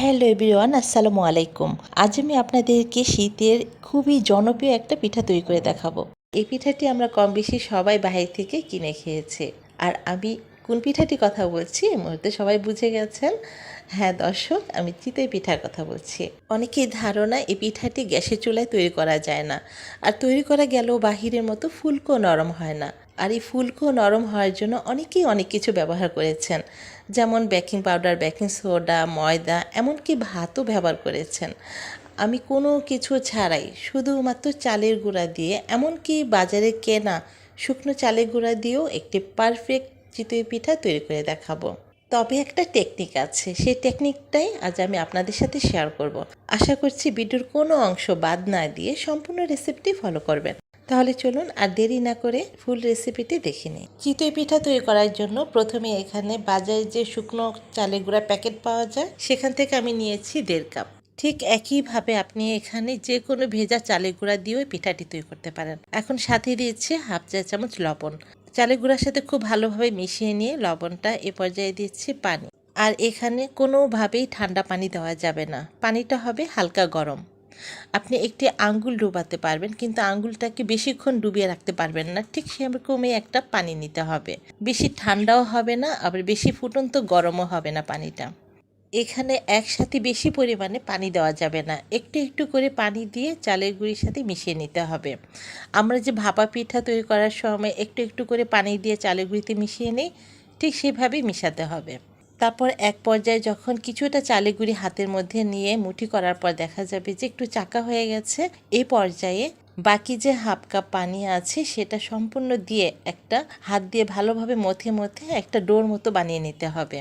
Hello everyone, আসসালামু আলাইকুম। আজ আমি আপনাদেরকে শীতের খুবই জনপ্রিয় একটা পিঠা তৈরি করে দেখাবো। এই পিঠাটি আমরা কম বেশি সবাই বাইরে থেকে কিনে খেয়েছি। আর আমি কোন পিঠাটি কথা বলছি, এই মুহূর্তে সবাই বুঝে গেছেন। হ্যাঁ দর্শক, আমি চিতই পিঠার কথা বলছি। অনেকেই ধারণা এই পিঠাটি গ্যাসের চুলায় তৈরি করা যায় না। আর তৈরি করা গেলেও বাহিরের মতো ফুলকো নরম হয় না। আর এই ফুলকো নরম হওয়ার জন্য অনেকেই অনেক কিছু ব্যবহার করেছেন। যেমন বেকিং পাউডার, বেকিং সোডা, ময়দা, এমনকি ভাতও ব্যবহার করেছেন। আমি কোনো কিছু ছাড়াই শুধুমাত্র চালের গুঁড়া দিয়ে, এমনকি বাজারে কেনা শুকনো চালের গুঁড়া দিয়েও একটি পারফেক্ট চিতই পিঠা তৈরি করে দেখাবো। তবে একটা টেকনিক আছে, সেই টেকনিকটাই আজ আমি আপনাদের সাথে শেয়ার করব। আশা করছি ভিডিওর কোনো অংশ বাদ না দিয়ে সম্পূর্ণ রেসিপিটি ফলো করবেন। তাহলে চলুন আর দেরি না করে ফুল রেসিপিটি দেখে নিই। চিতই পিঠা তৈরি করার জন্য প্রথমে এখানে বাজারে যে শুকনো চালের গুঁড়া প্যাকেট পাওয়া যায়, সেখান থেকে আমি নিয়েছি দেড় কাপ ঠিক একইভাবে আপনি এখানে যে কোনো ভেজা চালের গুঁড়া দিয়েও পিঠাটি তৈরি করতে পারেন। এখন সাথে দিয়েছি হাফ চা চামচ লবণ। চালের গুঁড়ার সাথে খুব ভালোভাবে মিশিয়ে নিয়ে লবণটা এ পর্যায়ে দিচ্ছি পানি। আর এখানে কোনোভাবেই ঠান্ডা পানি দেওয়া যাবে না। পানিটা হবে হালকা গরম। আপনি একটি আঙ্গুল ডুবাতে পারবেন, কিন্তু আঙ্গুলটাকে বেশিক্ষণ ডুবিয়ে রাখতে পারবেন না। ঠিক সেরকমই একটা পানি নিতে হবে। বেশি ঠান্ডাও হবে না, আবার বেশি ফুটন্ত গরমও হবে না পানিটা। এখানে একসাথে বেশি পরিমাণে পানি দেওয়া যাবে না। একটু একটু করে পানি দিয়ে চালের গুঁড়ির সাথে মিশিয়ে নিতে হবে। আমরা যে ভাপা পিঠা তৈরি করার সময় একটু একটু করে পানি দিয়ে চালের গুঁড়িতে মিশিয়ে নিই, ঠিক সেভাবেই মিশাতে হবে। তারপর এক পর্যায়ে যখন কিছুটা চালে গুঁড়ি হাতের মধ্যে নিয়ে মুঠি করার পর দেখা যাবে যে একটু চাকা হয়ে গেছে এই পর্যায়ে বাকি যে হাফ কাপ পানি আছে সেটা সম্পূর্ণ দিয়ে একটা হাত দিয়ে ভালোভাবে মথে মথে একটা ডোর মতো বানিয়ে নিতে হবে।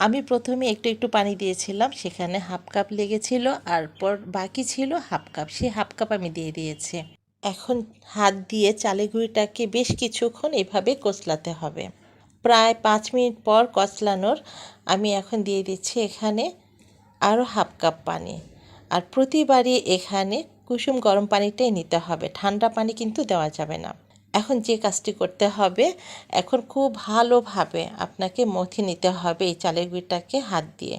আমি প্রথমে একটু একটু পানি দিয়েছিলাম, সেখানে হাফ কাপ লেগেছিল আর পর বাকি ছিল হাফ কাপ। সেই হাফ কাপ আমি দিয়ে দিয়েছি। এখন হাত দিয়ে চালে গুঁড়িটাকে বেশ কিছুক্ষণ এভাবে কচলাতে হবে। প্রায় পাঁচ মিনিট পর কচলানোর আমি এখন দিয়ে দিচ্ছি এখানে আরও হাফ কাপ পানি। আর প্রতিবারই এখানে কুসুম গরম পানিটাই নিতে হবে। ঠান্ডা পানি কিন্তু দেওয়া যাবে না। এখন যে কাজটি করতে হবে, এখন খুব ভালোভাবে আপনাকে মথে নিতে হবে এই চালের গুঁড়িটাকে হাত দিয়ে।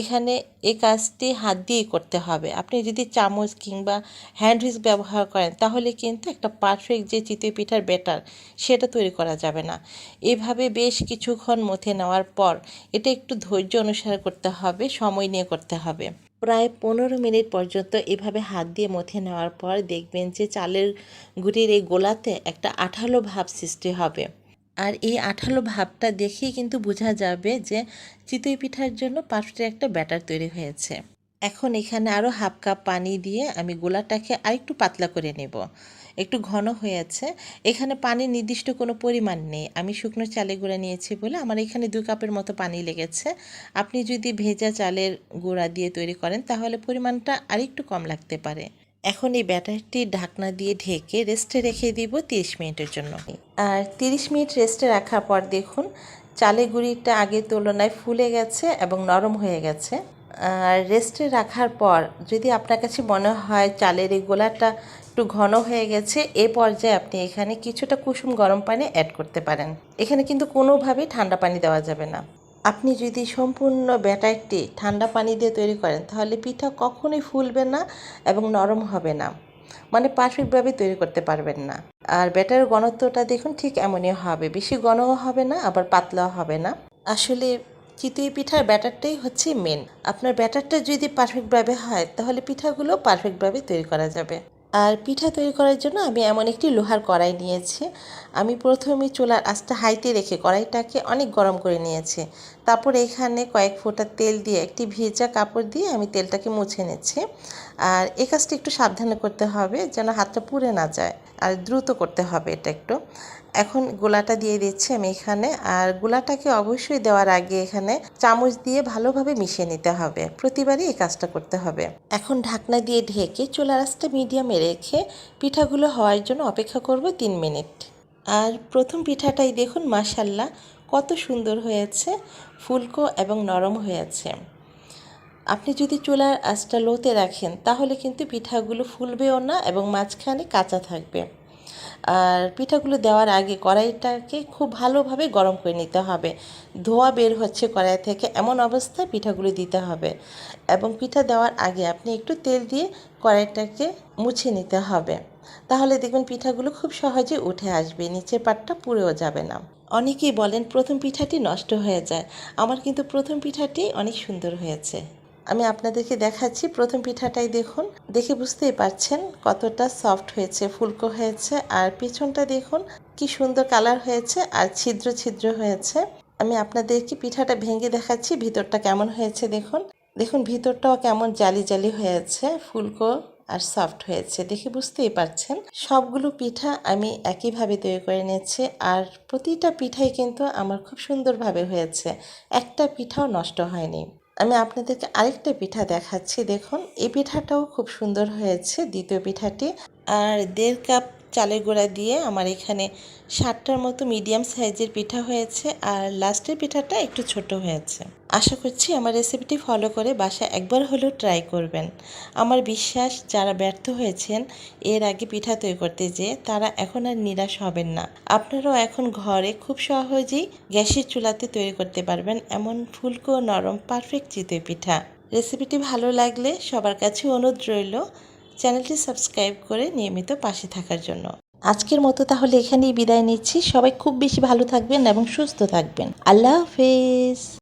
এখানে এই কাজটি হাত দিয়েই করতে হবে। আপনি যদি চামচ কিংবা হ্যান্ড হুইস ব্যবহার করেন, তাহলে কিন্তু একটা পারফেক্ট যে চিতই পিঠার ব্যাটার সেটা তৈরি করা যাবে না। এভাবে বেশ কিছুক্ষণ মথে নেওয়ার পর, এটা একটু ধৈর্য অনুসারে করতে হবে, সময় নিয়ে করতে হবে। প্রায় পনেরো মিনিট পর্যন্ত এভাবে হাত দিয়ে মথে নেওয়ার পর দেখবেন যে চালের গুড়ির এই গোলাতে একটা আঠালো ভাব সৃষ্টি হবে। আর এই আঠালো ভাবটা দেখেই কিন্তু বোঝা যাবে যে চিতই পিঠার জন্য পারফেক্ট একটা ব্যাটার তৈরি হয়েছে। এখন এখানে আরও হাফ কাপ পানি দিয়ে আমি গোলাটাকে আরেকটু পাতলা করে নেব। একটু ঘন হয়ে হয়েছে। এখানে পানির নির্দিষ্ট কোনো পরিমাণ নেই। আমি শুকনো চালে গুঁড়া নিয়েছি বলে আমার এখানে দু কাপের মতো পানি লেগেছে। আপনি যদি ভেজা চালের গুঁড়া দিয়ে তৈরি করেন তাহলে পরিমাণটা আরেকটু কম লাগতে পারে। এখন এই ব্যাটারটি ঢাকনা দিয়ে ঢেকে রেস্টে রেখে দিব তিরিশ মিনিটের জন্য। আর তিরিশ মিনিট রেস্টে রাখার পর দেখুন চালে গুঁড়িটা আগের তুলনায় ফুলে গেছে এবং নরম হয়ে গেছে। রেস্টে রাখার পর যদি আপনার কাছে মনে হয় চালের এই গোলাটা একটু ঘন হয়ে গেছে, এ পর্যায়ে আপনি এখানে কিছুটা কুসুম গরম পানি অ্যাড করতে পারেন। এখানে কিন্তু কোনোভাবেই ঠান্ডা পানি দেওয়া যাবে না। আপনি যদি সম্পূর্ণ ব্যাটারটি ঠান্ডা পানি দিয়ে তৈরি করেন, তাহলে পিঠা কখনোই ফুলবে না এবং নরম হবে না। মানে পারফেক্টভাবে তৈরি করতে পারবেন না। আর ব্যাটার ঘনত্বটা দেখুন ঠিক এমনই হবে। বেশি ঘনও হবে না, আবার পাতলাও হবে না। আসলে চিতই পিঠার ব্যাটারটাই হচ্ছে মেন আপনার ব্যাটারটা যদি পারফেক্টভাবে হয়, তাহলে পিঠাগুলো পারফেক্টভাবে তৈরি করা যাবে। আর পিঠা তৈরি করার জন্য আমি এমন একটি লোহার কড়াই নিয়েছি। আমি প্রথমে চুলার আঁচটা হাইতে রেখে কড়াইটাকে অনেক গরম করে নিয়েছি। তারপর এখানে কয়েক ফোঁটা তেল দিয়ে একটি ভেজা কাপড় দিয়ে আমি তেলটাকে মুছে নিচ্ছি। আর এ কাজটা একটু সাবধানে করতে হবে যেন হাতটা পুড়ে না যায়। আর দ্রুত করতে হবে এটা একটু। এখন গোলাটা দিয়ে দিচ্ছি আমি এখানে। আর গোলাটাকে অবশ্যই দেওয়ার আগে এখানে চামচ দিয়ে ভালোভাবে মিশিয়ে নিতে হবে। প্রতিবারই এই কাজটা করতে হবে। এখন ঢাকনা দিয়ে ঢেকে চুলার আঁচটা মিডিয়ামে রেখে পিঠাগুলো হওয়ার জন্য অপেক্ষা করব তিন মিনিট। আর প্রথম পিঠাটাই দেখুন মাসাল্লাহ কত সুন্দর হয়েছে, ফুলকো এবং নরম হয়েছে। আপনি যদি চুলার আঁচটা লোতে রাখেন, তাহলে কিন্তু পিঠাগুলো ফুলবেও না এবং মাঝখানে কাঁচা থাকবে। আর পিঠাগুলো দেওয়ার আগে কড়াইটাকে খুব ভালোভাবে গরম করে নিতে হবে। ধোয়া বের হচ্ছে কড়াই থেকে, এমন অবস্থায় পিঠাগুলো দিতে হবে এবং পিঠা দেওয়ার আগে আপনি একটু তেল দিয়ে কড়াইটাকে মুছে নিতে হবে। তাহলে দেখবেন পিঠাগুলো খুব সহজে উঠে আসবে, নিচের পাটটা পুড়েও যাবে না। অনেকেই বলেন, প্রথম পিঠাটি নষ্ট হয়ে যায়। আমার কিন্তু প্রথম পিঠাটি অনেক সুন্দর হয়েছে। আমি আপনাদেরকে দেখাচ্ছি প্রথম পিঠাটাই দেখুন। দেখে বুঝতেই পারছেন কতটা সফট হয়েছে, ফুলকো হয়েছে, আর পিছনটা দেখুন কি সুন্দর কালার হয়েছে আর ছিদ্র ছিদ্র হয়েছে। আমি আপনাদেরকে পিঠাটা ভেঙে দেখাচ্ছি ভিতরটা কেমন হয়েছে দেখুন। দেখুন ভিতরটাও কেমন জালি জালি হয়েছে, ফুলকো আর সফট হয়েছে। দেখে বুঝতেই পারছেন সবগুলো পিঠা আমি একইভাবে তৈরি করে নিয়েছি আর প্রতিটা পিঠাই কিন্তু আমার খুব সুন্দরভাবে হয়েছে। একটা পিঠাও নষ্ট হয়নি। আমি আপনাদেরকে আরেকটা পিঠা দেখাচ্ছি। দেখুন, এই পিঠাটাও খুব সুন্দর হয়েছে, দ্বিতীয় পিঠাটি। আর দেড় কাপ চালের গুঁড়া দিয়ে আমার এখানে ষাটটার মতো মিডিয়াম সাইজের পিঠা হয়েছে। আর লাস্টের পিঠাটা একটু ছোট হয়েছে। আশা করছি আমার রেসিপিটি ফলো করে বাসায় একবার হলেও ট্রাই করবেন। আমার বিশ্বাস, যারা ব্যর্থ হয়েছেন, এর আগে পিঠা তৈরি করতে যেয়ে তারা এখন আর নিরাশ হবেন না। আপনারাও এখন ঘরে খুব সহজেই গ্যাসের চুলাতে তৈরি করতে পারবেন এমন ফুলকো নরম পারফেক্ট চিতই পিঠা। রেসিপিটি ভালো লাগলে সবার কাছে অনুরোধ রইল চ্যানেলটি সাবস্ক্রাইব করে নিয়মিত পাশে থাকার জন্য। আজকের মতো তাহলে এখানেই বিদায় নিচ্ছি। সবাই খুব বেশি ভালো থাকবেন এবং সুস্থ থাকবেন। আল্লাহ হাফেজ।